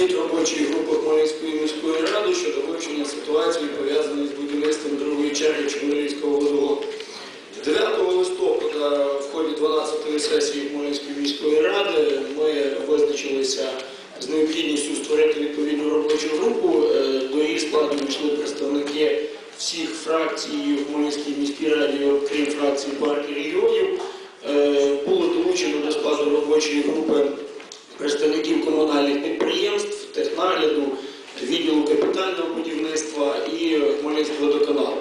Звіт робочої групи Хмельницької міської ради щодо вивчення ситуації, пов'язаної з будівництвом другої черги Чорнолівського водогону. 9 листопада в ході 12-ї сесії Хмельницької міської ради ми визначилися з необхідністю створити відповідну робочу групу. Е, До її складу війшли представники всіх фракцій в Хмельницькій міській раді, окрім фракції партії регіонів. Е, Було долучено до складу робочої групи представників комунальних підприємств, технагляду, відділу капітального будівництва і Хмельницького водоканалу.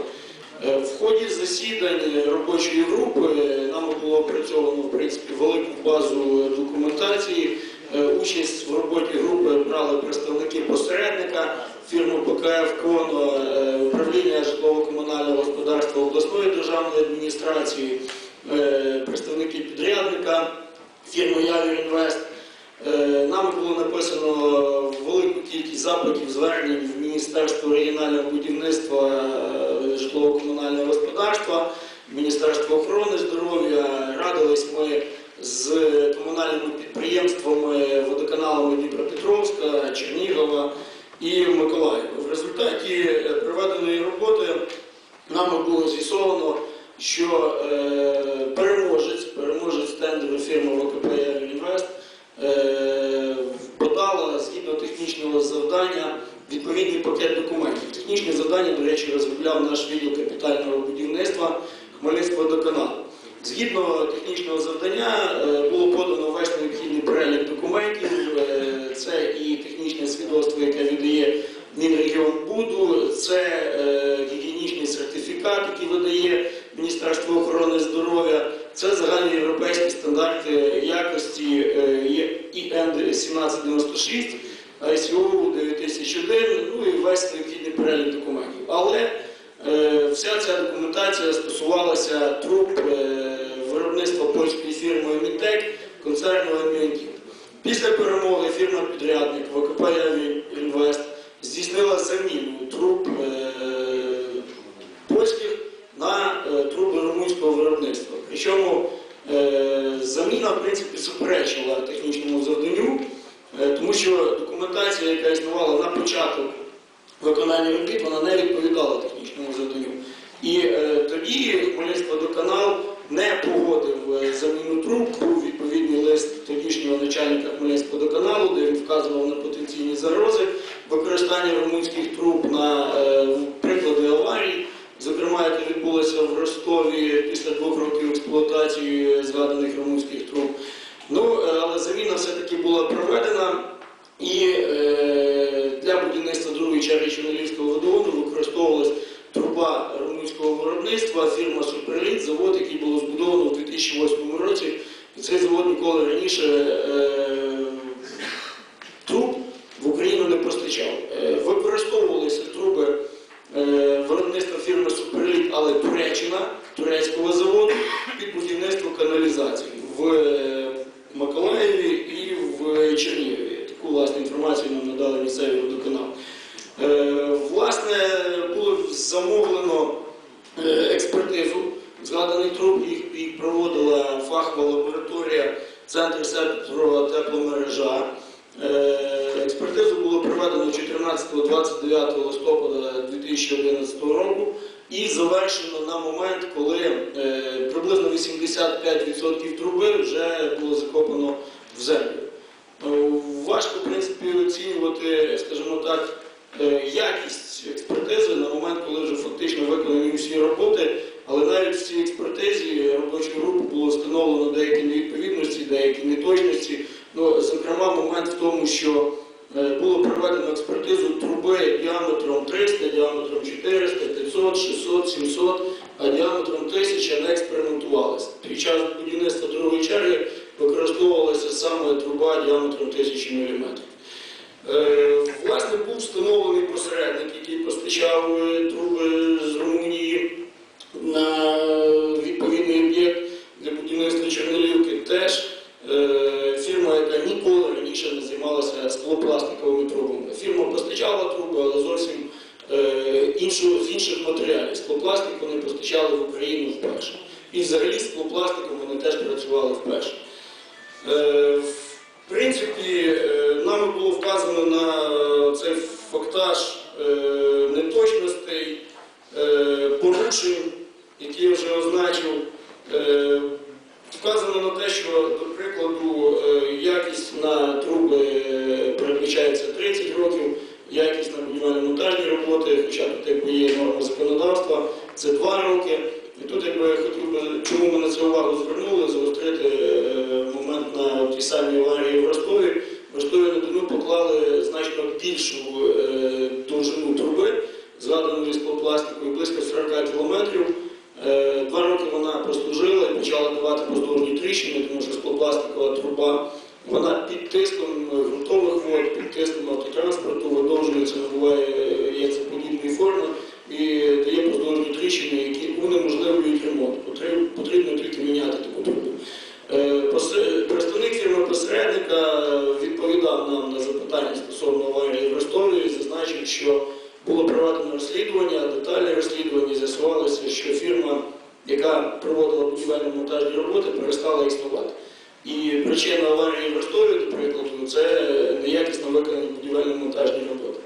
Е, В ході засідань робочої групи нам було опрацьовано в принципі велику базу документації. Е, Участь в роботі групи брали представники посередника, фірми ПКФ «Коно», е, управління житлово-комунального господарства обласної державної адміністрації, е, представники підрядника, фірми Явір Інвест. Е, Нам було написано запитів, звернень в Міністерство регіонального будівництва е, житлово-комунального господарства, Міністерство охорони здоров'я. Радились ми з комунальними підприємствами, водоканалами Дніпропетровська, Чернігова і Миколаєва. В результаті е, проведеної роботи нами було з'ясовано, що е, переможець, переможець тендеру фірми ВКП «Інвест» завдання відповідний пакет документів. Технічне завдання, до речі, розробляв наш відділ капітального будівництва Хмельницького водоканалу. Згідно технічного завдання е, було подано весь необхідний перелік документів. Е, Це і технічне свідоцтво, яке віддає Мінрегіонбуду, це е, гігієнічний сертифікат, який видає Міністерство охорони здоров'я, це загальноєвропейські стандарти якості е, є ІН 1796, ISO 9001, ну і весь необхідний перелік документів. Але е, вся ця документація стосувалася труб е, виробництва польської фірми Мінтек, концерну Еміонтів. Після перемоги фірма-підрядник ВКП початок виконання робіт, вона не відповідала технічному завданню. І е, тоді Хмельницький водоканал не погодив е, заміну труб, був відповідний лист тодішнього начальника Хмельницького водоканалу, де він вказував на потенційні загрози використання румунських труб на е, приклади аварій, зокрема, яка відбулася в Ростові після двох років експлуатації згаданих румунських труб. Ну, е, але заміна все-таки була проведена. І е, для будівництва другої черги Чорнолівського водогону використовувалась труба румунського виробництва, фірма Суперліт, завод, який було збудовано у 2008 році. Цей завод ніколи раніше е, труб в Україну не постачав. Е, використовувалися труби е, виробництва фірми Суперліт, але Туреччина, турецького заводу, під будівництво каналізації в е, Миколаєві і в Чернігові. Таку власне інформацію нам надали місцеві водоканал. Е, Власне, було замовлено е, експертизу згаданих труб, їх, проводила фахова лабораторія Центр сектору тепломережа. Е, Експертизу було проведено 14-29 листопада 2011 року і завершено на момент, коли е, приблизно 85% труби вже було закопано в землю. Е, Важко, в принципі, оцінювати, скажімо так, е, якість експертизи на момент, коли вже фактично виконані всі роботи, але навіть в цій експертизі робочою групою було встановлено деякі невідповідності, деякі неточності. Ну, зокрема, момент в тому, що е, було проведено експертизу труби діаметром 300, діаметром 400, 500, 600, 700, а діаметром 1000 не експериментувалося. Під час будівництва другої черги використовувалася саме труба діаметром 1000 мм. Е, Власне, був встановлений посередник, який постачав е, труби з Румунії на відповідний об'єкт для будівництва Чорнолівки. Теж е, фірма, яка ніколи раніше не займалася склопластиковими трубами. Фірма постачала труби, але зовсім е, іншу, з інших матеріалів. Склопластик вони постачали в Україну вперше. І взагалі склопластиком вони теж працювали вперше. В принципі, нами було вказано на е, цей фактаж е, неточностей, е, порушень, які я вже означив. Вказано на те, що, до прикладу, якість на труби передбачається 30 років, якість на будівельно-монтажні роботи, хоча тут є норма законодавства, це 2 роки. І тут якби я хотів би, чому ми на це увагу звернули, загострити е, момент на тій самій аварії в Ростові. В Ростові на Дону поклали значно більшу е, довжину труби, згаданої склопластикою близько 40 кілометрів. Е, Два роки вона прослужила і почала давати поздовжні тріщини, тому що склопластикова труба вона під тиском ґрунтових вод, під тиском автотранспорту видовжується, набуває яйцеподібної форми детальне розслідування, з'ясувалося, що фірма, яка проводила будівельно-монтажні роботи, перестала існувати. І причина аварії в Ростові, до прикладу, це неякісно виконані будівельно-монтажні роботи.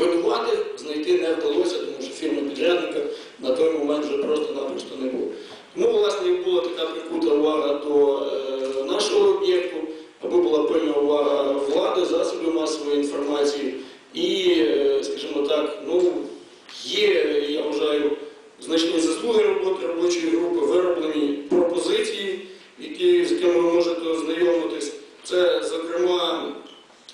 Винувати знайти не вдалося, тому що значні заслуги роботи робочої групи, вироблені пропозиції, які, з якими ви можете ознайомитись. Це, зокрема,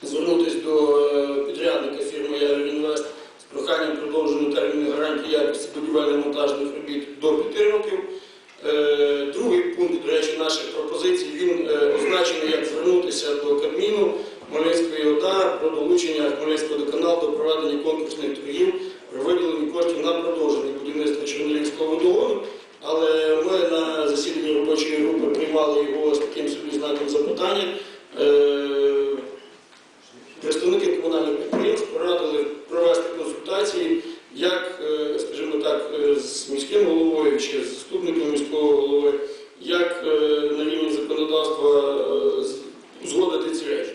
звернутися до е, підрядника фірми «Ярвінвест» з проханням продовження терміну гарантії якості будівельно-монтажних робіт до з міським головою чи з заступником міського голови, як е, на рівні законодавства е, узгодити ці речі.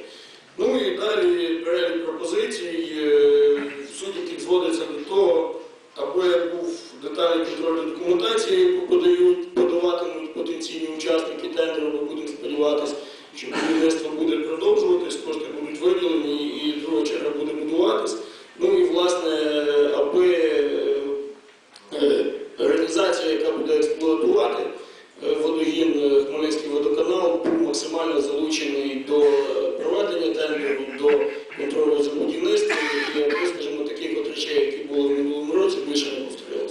Ну і далі перелік пропозицій е, суді тільки зводиться до того, або я був детальний контроль документації, яку подають, подаватимуть потенційні учасники тендеру, ми будемо сподіватися, що будівництво буде продовжуватись. буде експлуатувати е, водогін е, Хмельницький водоканал, був максимально залучений до е, проведення тендеру, до контролю за будівництвом і, ну, скажімо, таких от речей, які були.